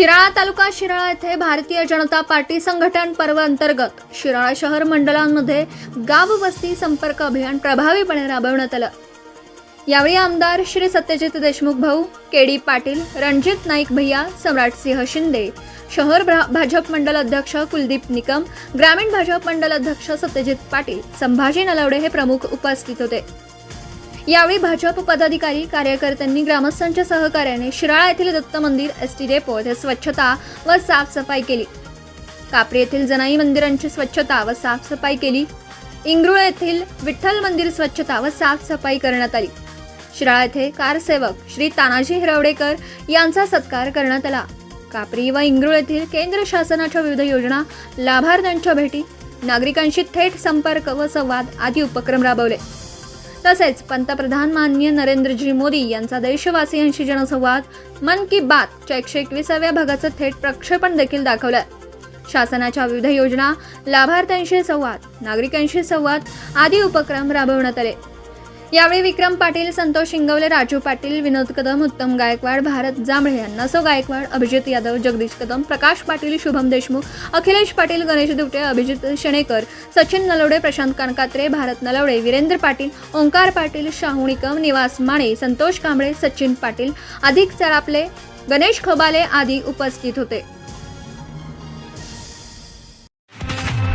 शिराळा तालुका शिराळा येथे भारतीय जनता पार्टी संघटन पर्व अंतर्गत शिराळा शहर मंडळांमध्ये गाव वस्ती संपर्क अभियान प्रभावीपणे राबवण्यात आलं. यावेळी आमदार श्री सत्यजित देशमुख भाऊ के डी पाटील रणजित नाईक भैया सम्राटसिंह शिंदे शहर भा- भाजप मंडल अध्यक्ष कुलदीप निकम ग्रामीण भाजप मंडल अध्यक्ष सत्यजित पाटील संभाजी नलावडे हे प्रमुख उपस्थित होते. यावेळी भाजप पदाधिकारी कार्यकर्त्यांनी ग्रामस्थांच्या सहकार्याने शिराळा येथील दत्त मंदिर एस टी डेपो येथे स्वच्छता व साफसफाई केली. कापरी येथील जनाई मंदिरांची स्वच्छता व साफसफाई केली. इंगरुळ येथील विठ्ठल मंदिर स्वच्छता व साफसफाई करण्यात आली. शिराळा येथे कारसेवक श्री तानाजी हिरवडेकर यांचा सत्कार करण्यात आला. कापरी व इंगरुळ येथील केंद्र शासनाच्या विविध योजना लाभार्थ्यांच्या भेटी नागरिकांशी थेट संपर्क व संवाद आदी उपक्रम राबवले. तसेच पंतप्रधान माननीय नरेंद्रजी मोदी यांचा देशवासियांशी जनसंवाद मन की बात च्या एकशे एकविसाव्या भागाचं थेट प्रक्षेपण देखील दाखवलं शासनाच्या विविध योजना लाभार्थ्यांशी संवाद नागरिकांशी संवाद आदी उपक्रम राबवण्यात आले. यावेळी विक्रम पाटील संतोष इंगवले राजू पाटील विनोद कदम उत्तम गायकवाड भारत जांभळे अण्णासो गायकवाड अभिजित यादव जगदीश कदम प्रकाश पाटील शुभम देशमुख अखिलेश पाटील गणेश दुटे अभिजित शणेकर सचिन नलवडे प्रशांत कानकात्रे भारत नलवडे वीरेंद्र पाटील ओंकार पाटील शाहू निकम निवास माने संतोष कांबळे सचिन पाटील अधिक चरापले गणेश खबाले आदी उपस्थित होते.